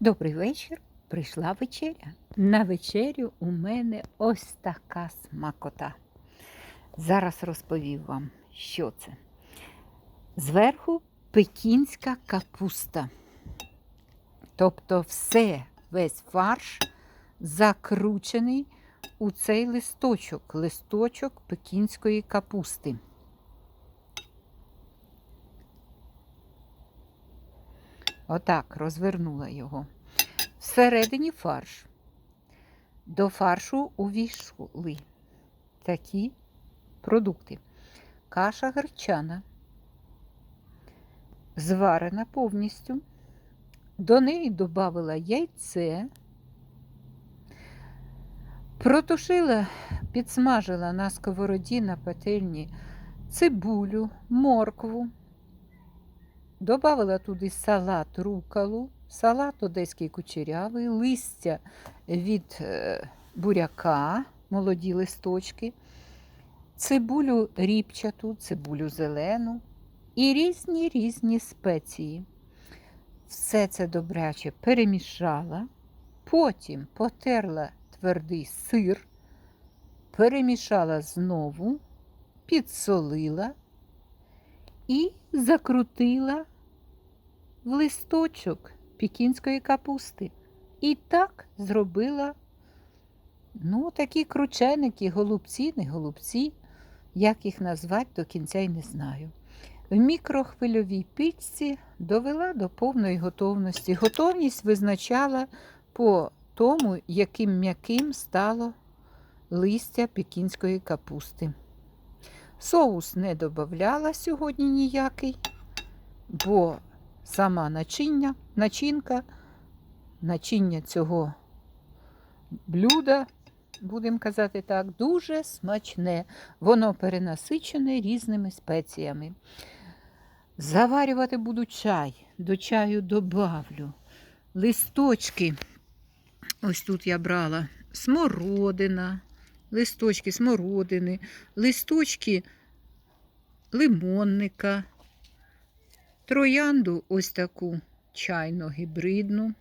Добрий вечір. Прийшла вечеря. На вечерю у мене ось така смакота. Зараз розповів вам, що це. Зверху пекінська капуста. Тобто все, весь фарш закручений у цей листочок, листочок пекінської капусти. Отак розвернула його. Всередині фарш. До фаршу увійшли такі продукти. Каша гречана, зварена повністю. До неї додала яйце, протушила, підсмажила на сковороді на пательні цибулю, моркву. Добавила туди салат рукалу, салат одеський кучерявий, листя від е, буряка, молоді листочки, цибулю ріпчату, цибулю зелену і різні різні спеції. Все це добряче перемішала, потім потерла твердий сир, перемішала знову, підсолила і закрутила в листочок пікінської капусти. І так зробила ну, такі крученики, голубці, не голубці, як їх назвати до кінця й не знаю. В мікрохвильовій пічці довела до повної готовності. Готовність визначала по тому, яким м'яким стало листя пекінської капусти. Соус не додавала сьогодні ніякий, бо сама начиння, начинка, начиння цього блюда, будемо казати так, дуже смачне. Воно перенасичене різними спеціями. Заварювати буду чай, до чаю добавлю листочки. Ось тут я брала смородина, листочки смородини, листочки лимонника, троянду ось таку чайно гібридну,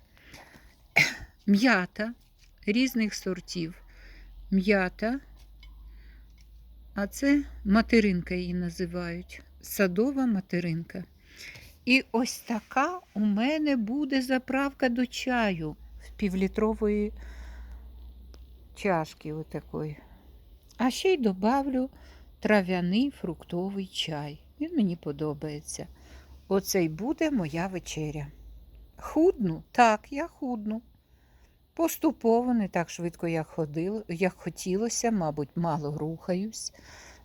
м'ята різних сортів. М'ята, а це материнка її називають. Садова материнка. І ось така у мене буде заправка до чаю в півлітрової чашки отакої. А ще й добавлю трав'яний фруктовий чай. Він мені подобається. Оце й буде моя вечеря. Худну? Так, я худну. Поступово, не так швидко, як ходило, як хотілося, мабуть, мало рухаюсь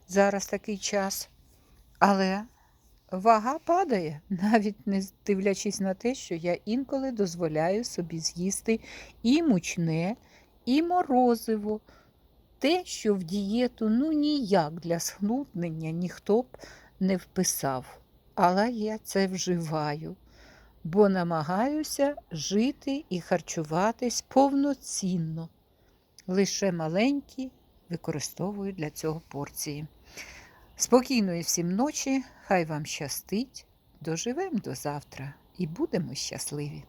зараз такий час. Але вага падає, навіть не дивлячись на те, що я інколи дозволяю собі з'їсти і мучне, і морозиво. Те, що в дієту ну ніяк для схнутнення ніхто б не вписав. Але я це вживаю, бо намагаюся жити і харчуватись повноцінно. Лише маленькі використовую для цього порції. Спокійної всім ночі, хай вам щастить, доживемо до завтра і будемо щасливі.